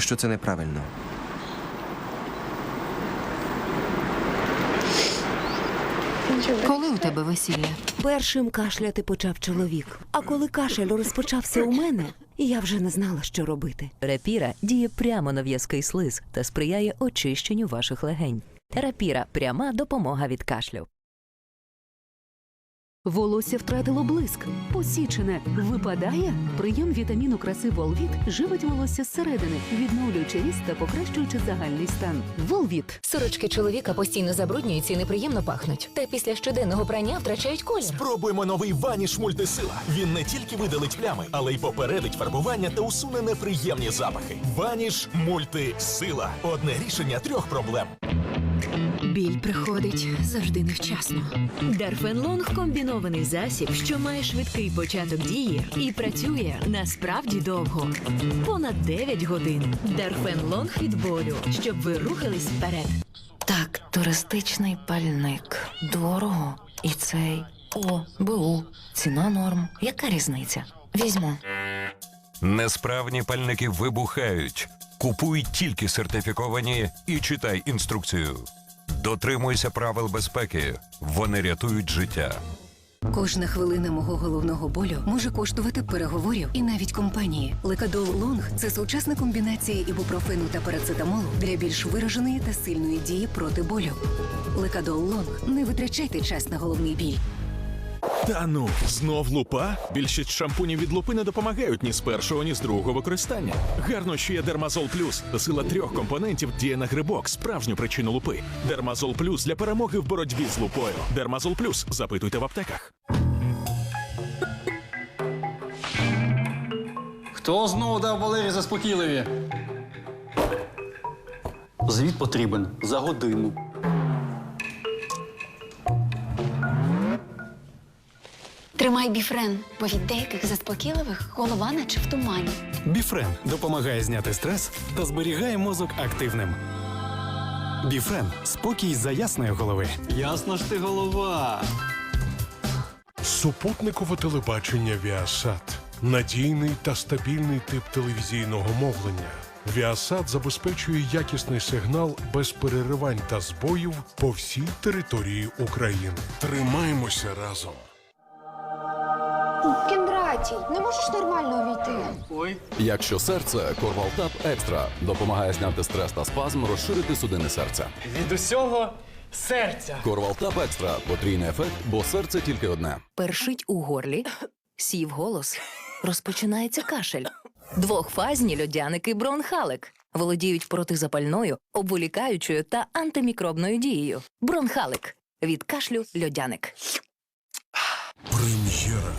що це неправильно. Коли у тебе весілля? Першим кашляти почав чоловік. А коли кашель розпочався у мене, я вже не знала, що робити. Рапіра діє прямо на в'язкий слиз та сприяє очищенню ваших легень. Рапіра пряма допомога від кашлю. Волосся втратило блиск, посічене, випадає. Прийом вітаміну краси Волвіт живить волосся зсередини, відновлюючи ріст та покращуючи загальний стан. Волвіт. Сорочки чоловіка постійно забруднюються і неприємно пахнуть. Та після щоденного прання втрачають колір. Спробуємо новий ваніш мультисила. Він не тільки видалить плями, але й попередить фарбування та усуне неприємні запахи. Ваніш мультисила. Одне рішення трьох проблем. Біль приходить завжди невчасно. Дарфенлонг комбінований засіб, що має швидкий початок дії і працює насправді довго. Понад 9 годин. Дарфенлонг від болю, щоб ви рухались вперед. Так, туристичний пальник. Дорого. І цей. О, БУ. Ціна норм. Яка різниця? Візьму. Несправні пальники вибухають. Купуй тільки сертифіковані і читай інструкцію. Дотримуйся правил безпеки. Вони рятують життя. Кожна хвилина мого головного болю може коштувати переговорів і навіть компанії. Лекадол Лонг це сучасна комбінація ібупрофену та парацетамолу для більш вираженої та сильної дії проти болю. Лекадол Лонг. Не витрачайте час на головний біль. Та ну, знов лупа? Більшість шампунів від лупи не допомагають ні з першого, ні з другого використання. Гарно, що є Дермазол Плюс. Сила трьох компонентів діє на грибок, справжню причину лупи. Дермазол Плюс для перемоги в боротьбі з лупою. Дермазол Плюс. Запитуйте в аптеках. Хто знову дав Валері заспокійливі? Звіт потрібен за годину. Тримай біфрен, бо від деяких заспокійливих голова наче в тумані. Біфрен допомагає зняти стрес та зберігає мозок активним. Біфрен спокій за ясної голови. Ясно ж ти голова. Супутникове телебачення Віасат надійний та стабільний тип телевізійного мовлення. Віасат забезпечує якісний сигнал без переривань та збоїв по всій території України. Тримаємося разом. Кіндратій, не можеш нормально увійти? Ой. Якщо серце, Корвалтап Екстра допомагає зняти стрес та спазм, розширити судини серця. Від усього серця. Корвалтап Екстра потрійний ефект, бо серце тільки одне. Першить у горлі, сів голос, розпочинається кашель. Двохфазні льодяники бронхалик володіють протизапальною, обволікаючою та антимікробною дією. Бронхалик від кашлю льодяник. Прем'єра.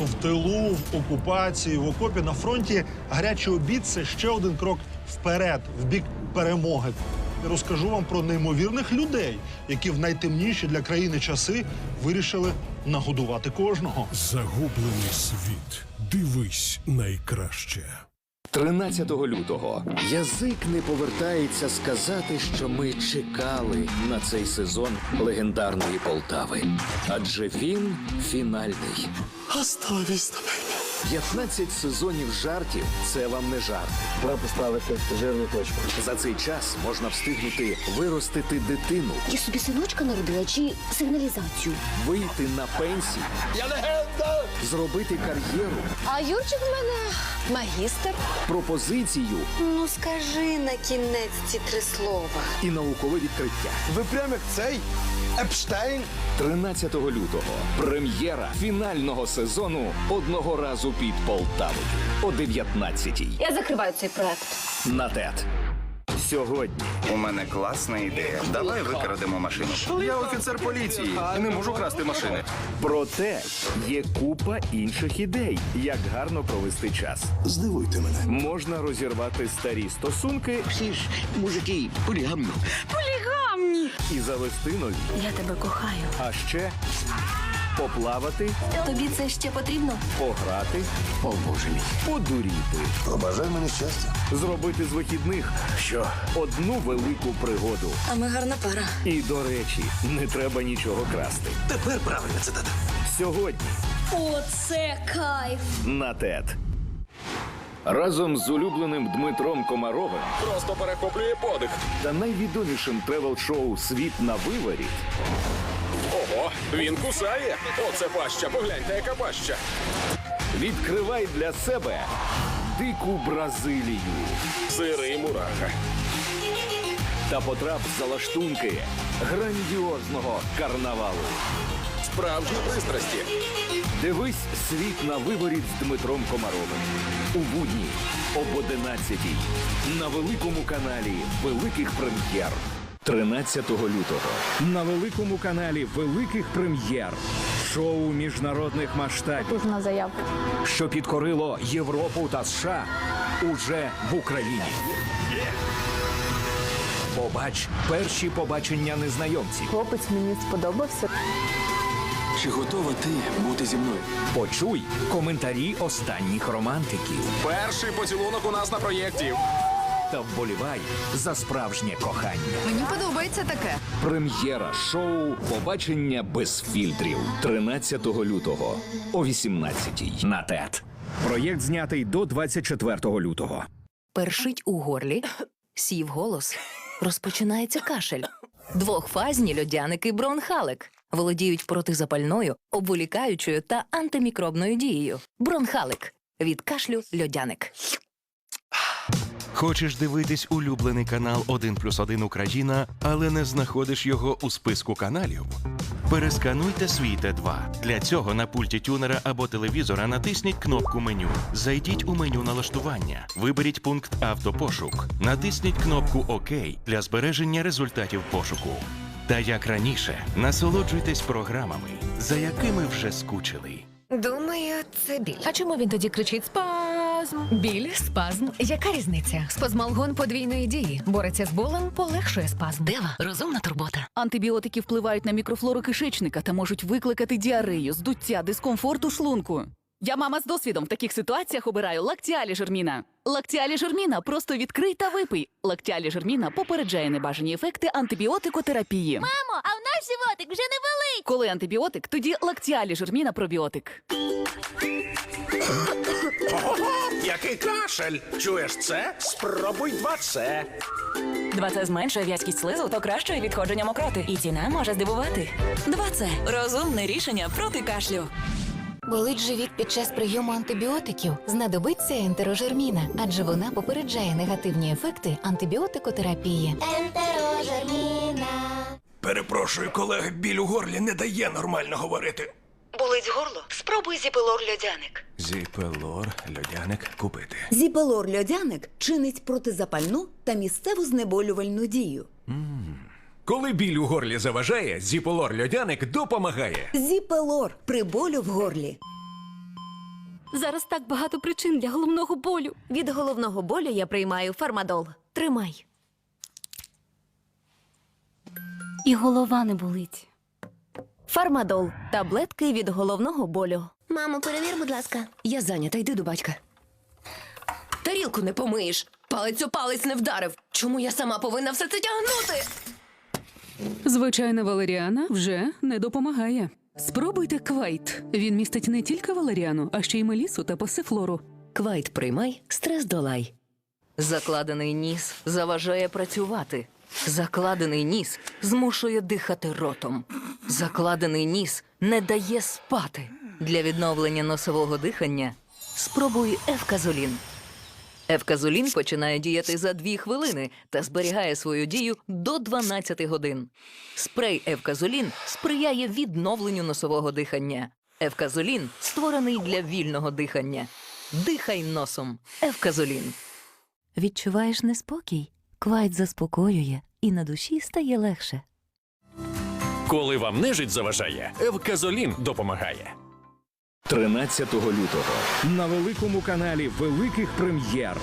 В тилу, в окупації, в окопі на фронті гарячий обід це ще один крок вперед, в бік перемоги. І розкажу вам про неймовірних людей, які в найтемніші для країни часи вирішили нагодувати кожного. Загублений світ. Дивись найкраще. 13 лютого язик не повертається сказати, що ми чекали на цей сезон легендарної Полтави. Адже він фінальний. Оставість 15 сезонів жартів це вам не жарт. Треба поставити жирну точку. За цей час можна встигнути виростити дитину, Я собі синочка народила чи сигналізацію? вийти на пенсію, Я легенда! Зробити кар'єру, А Юрчик в мене магістр. пропозицію Ну скажи на кінець ці три слова. і наукове відкриття. Ви прям як цей Епштейн. 13 лютого прем'єра фінального сезону одного разу під Полтавою о 19-й. Я закриваю цей проект. На ТЕТ. Сьогодні У мене класна ідея. Давай викрадемо машину. Я офіцер поліції. Не можу красти машини. проте є купа інших ідей, як гарно провести час. Здивуйте мене. Можна розірвати старі стосунки Всі ж мужики полігамні. і завести нові. Я тебе кохаю. А ще поплавати, Тобі це ще потрібно? пограти, О, боже мій. подуріти. Побажай мені щастя. Зробити з вихідних що одну велику пригоду. А ми гарна пара. І до речі, не треба нічого красти. Тепер правильна цитата. Сьогодні Оце кайф! на ТЕТ. разом з улюбленим Дмитром Комаровим Просто перехоплює подих. та найвідомішим тревел-шоу Світ на виворіт Він кусає. Оце паща, погляньте, яка паща. відкривай для себе дику Бразилію Сири і мураха. та потрап за лаштунки грандіозного карнавалу. Справжні пристрасті. Дивись світ на виворіт з Дмитром Комаровим. У будні об 11 на великому каналі Великих Прем'єр. 13 лютого на великому каналі Великих Прем'єр. Шоу міжнародних масштабів, На заявку. що підкорило Європу та США уже в Україні. Побач перші побачення незнайомців. Хлопець мені сподобався. Чи готова ти бути зі мною? Почуй коментарі останніх романтиків. Перший поцілунок у нас на проєкті. Та вболівай за справжнє кохання. Мені подобається таке. Прем'єра шоу Побачення без фільтрів 13 лютого о 18-й на ТЕТ. Проєкт знятий до 24 лютого. Першить у горлі, сів голос, розпочинається кашель. Двохфазні льодяники бронхалик володіють протизапальною, обволікаючою та антимікробною дією. Бронхалик від кашлю льодяник. Хочеш дивитись улюблений канал 1 плюс 1 Україна, але не знаходиш його у списку каналів? Перескануйте свій Т2. Для цього на пульті тюнера або телевізора натисніть кнопку меню. Зайдіть у меню налаштування, виберіть пункт Автопошук, натисніть кнопку ОК для збереження результатів пошуку. Та як раніше, насолоджуйтесь програмами, за якими вже скучили. Думаю, це біль. А чому він тоді кричить спазм? Біль, спазм. Яка різниця? Спазмалгон подвійної дії. Бореться з болем, полегшує спазм. Дева, розумна турбота. Антибіотики впливають на мікрофлору кишечника та можуть викликати діарею, здуття, дискомфорт у шлунку. Я мама з досвідом в таких ситуаціях обираю лактіалі жерміна. Лактіалі жерміна просто відкрий та випий. Лактіалі жерміна попереджає небажані ефекти антибіотикотерапії. Мамо, а в наш животик вже не великий. Коли антибіотик, тоді лактіалі жерміна пробіотик. Який кашель? Чуєш це? Спробуй 2С. Два це зменшує в'язкість слизу, покращує відходження мокроти. І ціна може здивувати. Два це розумне рішення проти кашлю. Болить живіт під час прийому антибіотиків. Знадобиться ентерожерміна, адже вона попереджає негативні ефекти антибіотикотерапії. Ентерожерміна. Перепрошую, колега, біль у горлі не дає нормально говорити. Болить горло? Спробуй зіпелор льодяник. Зіпелор, льодяник купити. Зіпелор льодяник чинить протизапальну та місцеву знеболювальну дію. Коли біль у горлі заважає, зіполор льодяник допомагає. Зіпелор при болю в горлі. Зараз так багато причин для головного болю. Від головного болю я приймаю фармадол. Тримай. І голова не болить. Фармадол таблетки від головного болю. Мамо, перевір, будь ласка. Я зайнята, йди до батька. Тарілку не помиєш. Палець у палець не вдарив. Чому я сама повинна все це тягнути? Звичайна валеріана вже не допомагає. Спробуйте квайт. Він містить не тільки валеріану, а ще й мелісу та пасифлору. Квайт приймай, стрес долай. Закладений ніс заважає працювати. Закладений ніс змушує дихати ротом. Закладений ніс не дає спати. Для відновлення носового дихання спробуй ефказолін. Ефказолін починає діяти за 2 хвилини та зберігає свою дію до 12 годин. Спрей Ефказолін сприяє відновленню носового дихання. Ефказолін створений для вільного дихання. Дихай носом. Ефказолін. Відчуваєш неспокій? Квайт заспокоює, і на душі стає легше. Коли вам нежить заважає, Евказолін допомагає. 13 лютого на великому каналі Великих Прем'єр.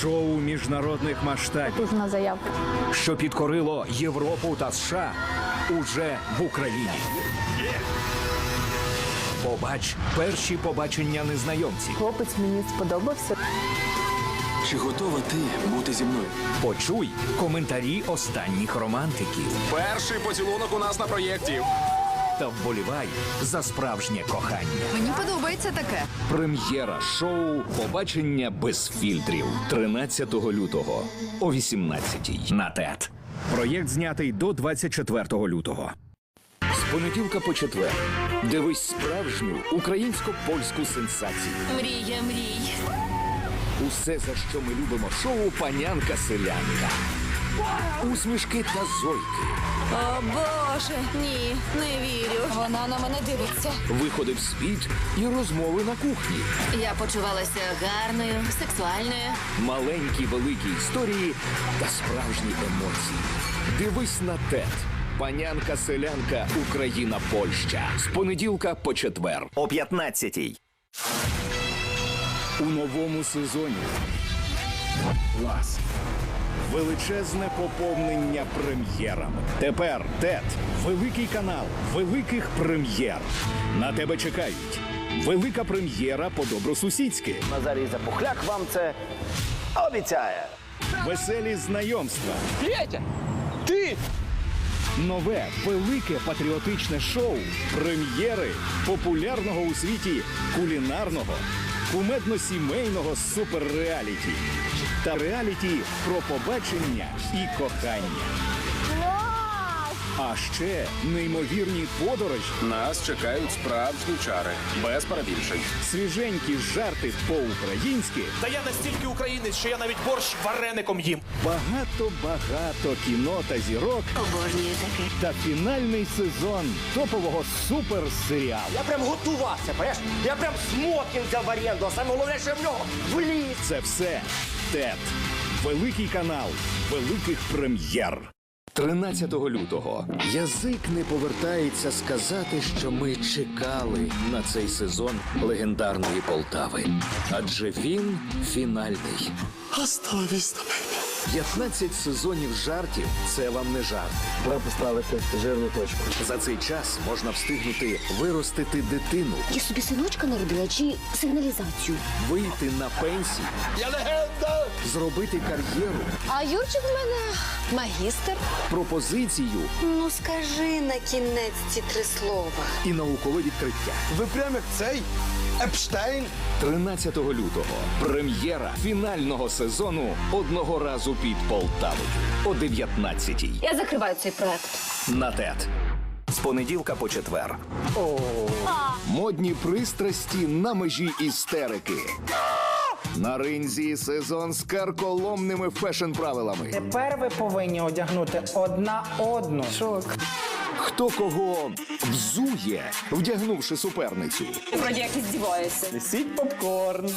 Шоу міжнародних масштабів, На заявку. що підкорило Європу та США уже в Україні. Побач перші побачення незнайомців. Хлопець мені сподобався. Чи готова ти бути зі мною? Почуй коментарі останніх романтиків. Перший поцілунок у нас на проєкті. Та вболівай за справжнє кохання. Мені подобається таке. Прем'єра шоу Побачення без фільтрів 13 лютого о 18-й на ТЕТ. Проєкт знятий до 24 лютого. З понеділка по четвер. Дивись справжню українсько-польську сенсацію. Мрія, мрій. Усе, за що ми любимо шоу Панянка селянка. Усмішки та зойки. О Боже, ні, не вірю. Вона на мене дивиться. Виходи в світ і розмови на кухні. Я почувалася гарною, сексуальною. Маленькі великі історії та справжні емоції. Дивись на ТЕТ. Панянка селянка Україна Польща. З понеділка по четвер. О 15-й. У новому сезоні. Клас. Величезне поповнення прем'єрами. Тепер ТЕТ. Великий канал великих прем'єр. На тебе чекають. Велика прем'єра по добросусідськи. Назарій Запухляк вам це обіцяє. Веселі знайомства. Петя, ти! Нове велике патріотичне шоу. Прем'єри популярного у світі кулінарного, кумедно-сімейного суперреаліті та реаліті про побачення і кохання. А ще неймовірні подорожі. Нас чекають справжні чари, без перебільшень. Свіженькі жарти по-українськи. Та я настільки українець, що я навіть борщ вареником їм. Багато-багато кіно та зірок. Обожнюю таке. Та фінальний сезон топового суперсеріалу. Я прям готувався, понимаєш? Я прям смокінг взяв в оренду, а саме головне, що я в нього вліз. Це все ТЕТ. Великий канал великих прем'єр. 13 лютого язик не повертається сказати, що ми чекали на цей сезон легендарної Полтави. Адже він фінальний. 15 сезонів жартів це вам не жарт. Треба поставити жирну точку. За цей час можна встигнути виростити дитину, Я собі синочка народила чи сигналізацію. вийти на пенсію, Я легенда! зробити кар'єру, А Юрчик в мене магістр. пропозицію Ну скажи на кінець ці три слова. і наукове відкриття. Ви прям як цей Епштейн. 13 лютого прем'єра фінального сезону одного разу під Полтавою о 19-й. Я закриваю цей проект. На ТЕТ. З понеділка по четвер. Модні пристрасті на межі істерики. На ринзі сезон з карколомними фешн-правилами. Тепер ви повинні одягнути одна одну. Шок. Хто кого взує, вдягнувши суперницю. Вроді як і. Несіть попкорн.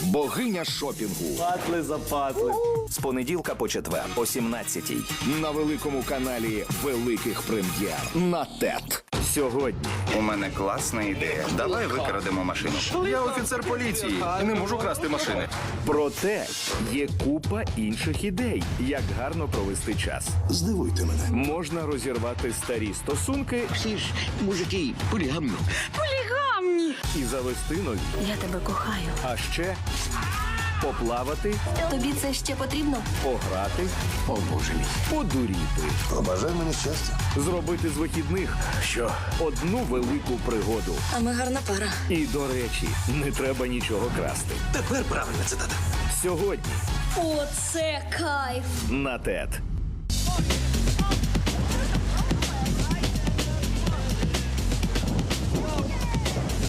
Богиня шопінгу. Патли за патли. З понеділка по четвер о 17-й на великому каналі Великих Прем'єр на ТЕТ. Сьогодні У мене класна ідея. Давай викрадемо машину. Я офіцер поліції і не можу красти машини. Проте є купа інших ідей, як гарно провести час. Здивуйте мене. Можна розірвати старі стосунки. Всі ж мужики полігамні. Полігамні. І завести нові. Я тебе кохаю. А ще поплавати, Тобі це ще потрібно? пограти, о боже мій, подуріти. Побажай мені щастя. Зробити з вихідних що одну велику пригоду. А ми гарна пара. І до речі, не треба нічого красти. Тепер правильна цитата. Сьогодні Оце кайф. на ТЕТ.